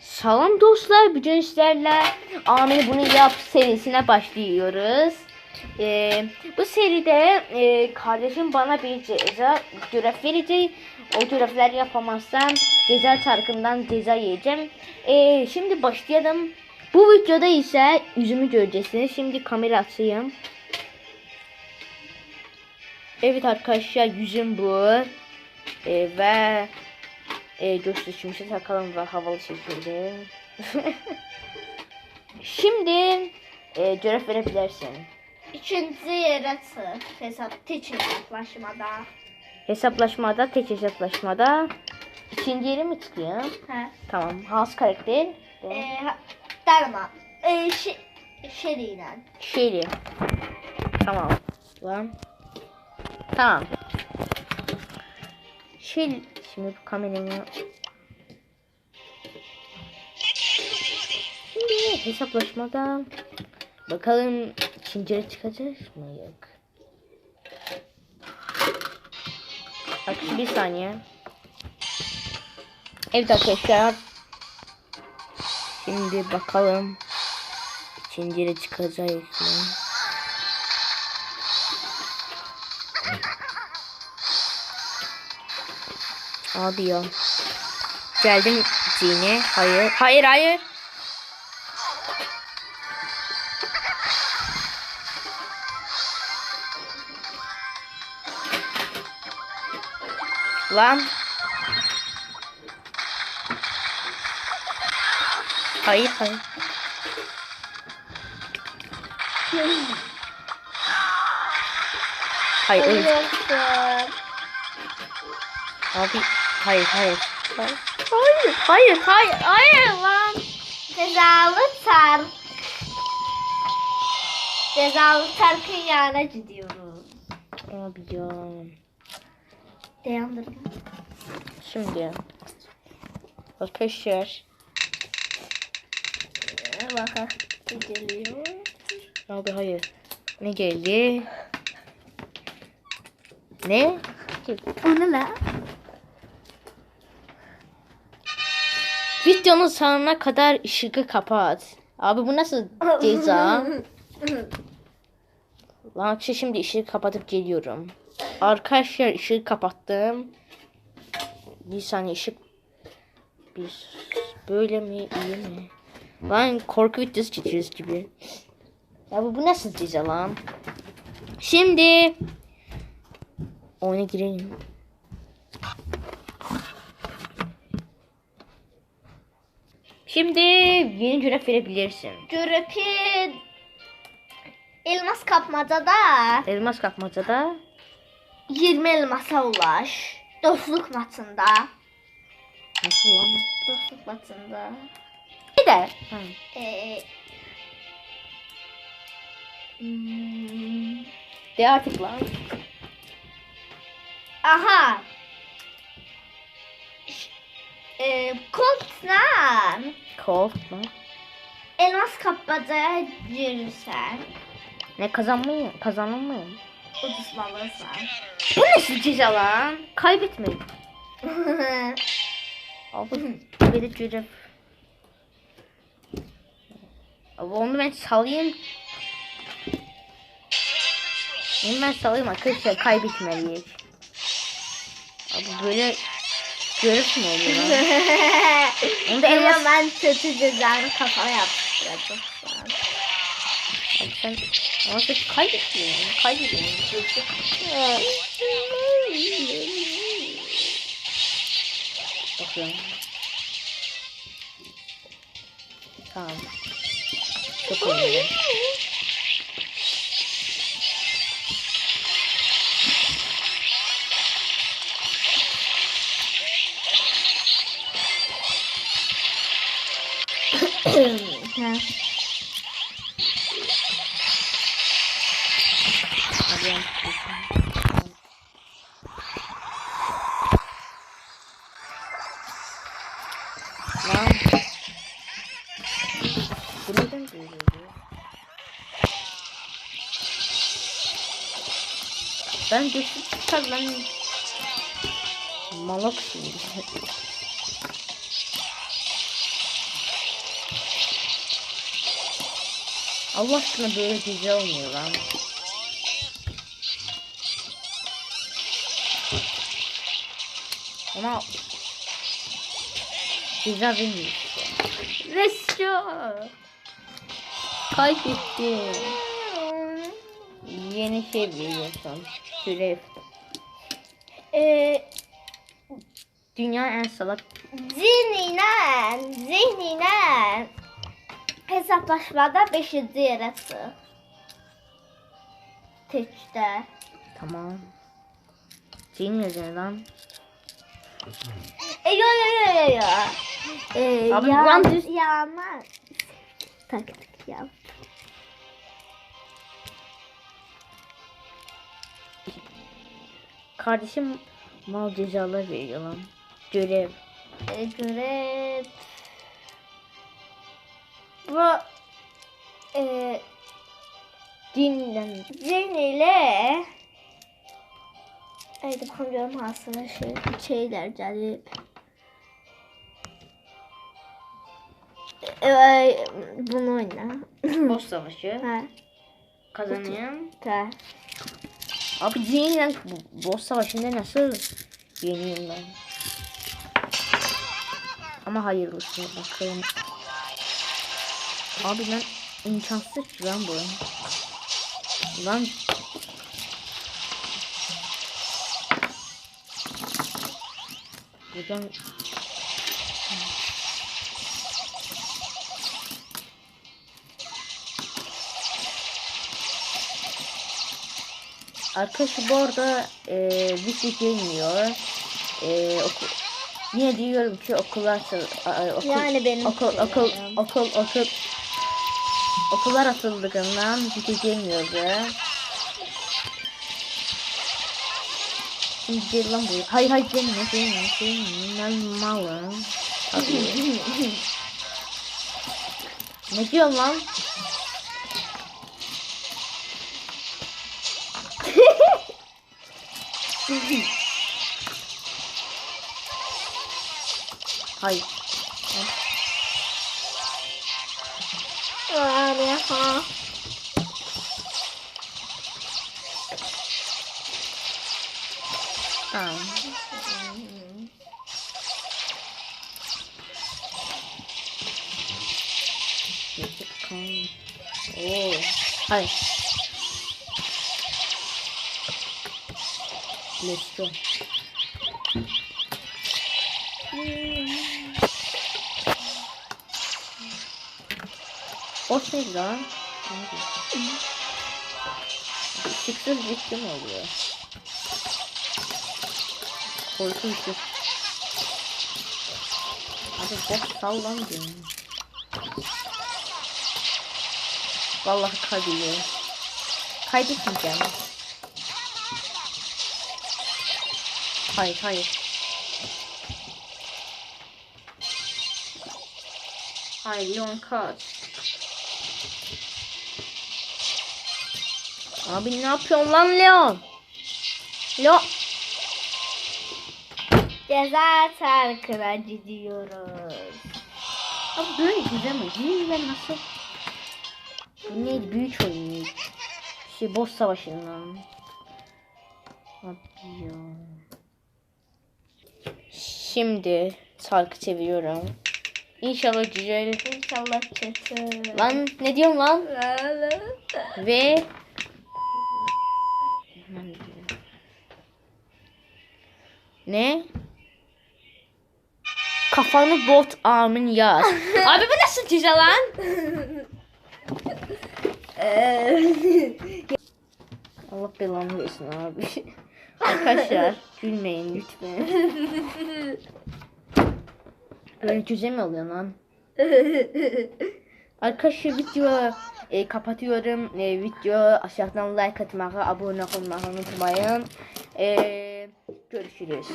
Salam dostlar, bugün sizlerle Amir bunu yap serisine başlıyoruz. Ee, bu seride e, kardeşim bana bir ceza görev verecek. O görevleri yapamazsam ceza çarkından ceza yiyeceğim. Ee, şimdi başlayalım. Bu videoda ise yüzümü göreceksiniz. Şimdi kamera açayım. Evet arkadaşlar yüzüm bu. Ee, ve e, gösterişimizi takalım ve havalı şekilde. Şimdi e, görev verebilirsin. Yere çık. Hesap tek hesaplaşmada. Hesaplaşmada, tek hesaplaşmada ikinci yere mi çıkıyor? Hə. Tamam. Has karakter. E, Dərman. E, şi, şeriyle. Şeyli. Tamam. Lan. Tamam. Şey, şimdi bu kamerayı Şimdi hesaplaşmada bakalım ikinciye çıkacak mı yok. Bak bir saniye. Evet arkadaşlar. Şimdi bakalım ikinciye çıkacak mı? Abi ya. Geldim Zine. Hayır. Hayır hayır. Lan. Hayır hayır. Hayır. Ölürsün. Abi hayır hayır. Hayır hayır hayır hayır, hayır lan. Cezalı çark. Cezalı çarkın yanına gidiyoruz. Abi ya. Dayandırma. Şimdi arkadaşlar E, Bakın. Geliyor. abi hayır ne geldi ne O ne lan? Videonun sonuna kadar ışığı kapat. Abi bu nasıl ceza? Lan arkadaşlar şimdi ışığı kapatıp geliyorum. Arkadaşlar ışığı kapattım. Bir saniye ışık bir böyle mi iyi mi? Lan korku videosu çekiyoruz gibi. Ya bu, bu nasıl ceza lan? Şimdi oyuna girelim Şimdi yeni görev verebilirsin. Görüpün elmas kapmacada Elmas kapmacada 20 elmasa ulaş. Dostluk maçında. nasıl lan? Dostluk maçında. Bir de. Ee, hmm, de artık lan. aha. Ee, Colt'la Colt lan. elmas kapmacaya girirsen Ne kazanmayı kazanılmıyor. ucuzlanırsan. Bu nasıl ceza lan? Kaybetme. Abi böyle görev. Abi onu ben salayım. Onu ben salayım arkadaşlar kaybetmeliyiz. Abi böyle görev mi oluyor? Onu da elmas ben kötü cezanı kafaya yapıştıracağım. Abi sen ama sen kaybetmiyorsun. Kaybediyorsun. Bakıyorum. Tamam. Çok oynadım. Ben Lan. Bu neden böyle oluyor? Ben düşüp çıkar ben malak şimdi. Allah aşkına böyle güzel olmuyor lan. Ama güzel değil. Resco. Kaybettim. Yeni şey biliyorsun. Sürev. Ee, Dünya en salak. zihniyle, zihniyle hesaplaşmada 5. yere çık. Teçte. Tamam. Senin yüzüne lan. E yo yo yo yo yo. Ee, Abi, ya, lan düz- Yaman. Taktik ya. Kardeşim mal cezalar veriyor lan. Görev. Ee, görev. Bu e, Dinlen. zihniyle Haydi kamyonun aslında şey, şeyler gelip Ee, bunu oyna. Boss savaşı. ha, Kazanayım. ta. Abi dinlen. Boss savaşında nasıl yeniyim ben? Ama hayırlısı bakalım. Abi lan imkansız ki lan bu. Lan Buradan Arkadaşlar bu arada e, bir şey gelmiyor. E, oku, yine diyorum ki okullar okul, Yani benim okul, şeylerim. okul, okul, okul, okullar atıldığından bir gelmiyordu. Şimdi lan buraya. Hayır hayır gelme gelme gelme. Ben malım. Ne diyorsun lan? Hayır. Yani ha. Tamam. Geçip kan. Oo. Hayır. Let's go. O şey lan. Çıksız bitti mi oluyor? Korkunç. Abi boş sallan diyorum. Vallahi kaybediyor. Kaybetmeyeceğim. Hayır hayır. Hayır Leon kaç. Abi ne yapıyorsun lan Leon? Leon. Ceza çarkına gidiyoruz. Abi böyle güzel mi? Yüzler nasıl? Bu neydi? Büyük oyun. Şey boss savaşından. Abi ya. Şimdi sarkı çeviriyorum. İnşallah güzel. İnşallah kötü. Lan ne diyorsun lan? Ve ne? Kafanı bot armın yaz. Abi bu nasıl ceza lan? Allah belanı versin abi. Arkadaşlar gülmeyin lütfen. Böyle güzel mi oluyor lan? Arkadaşlar video e, kapatıyorum. E, video aşağıdan like atmayı, abone olmayı unutmayın. E, görüşürüz.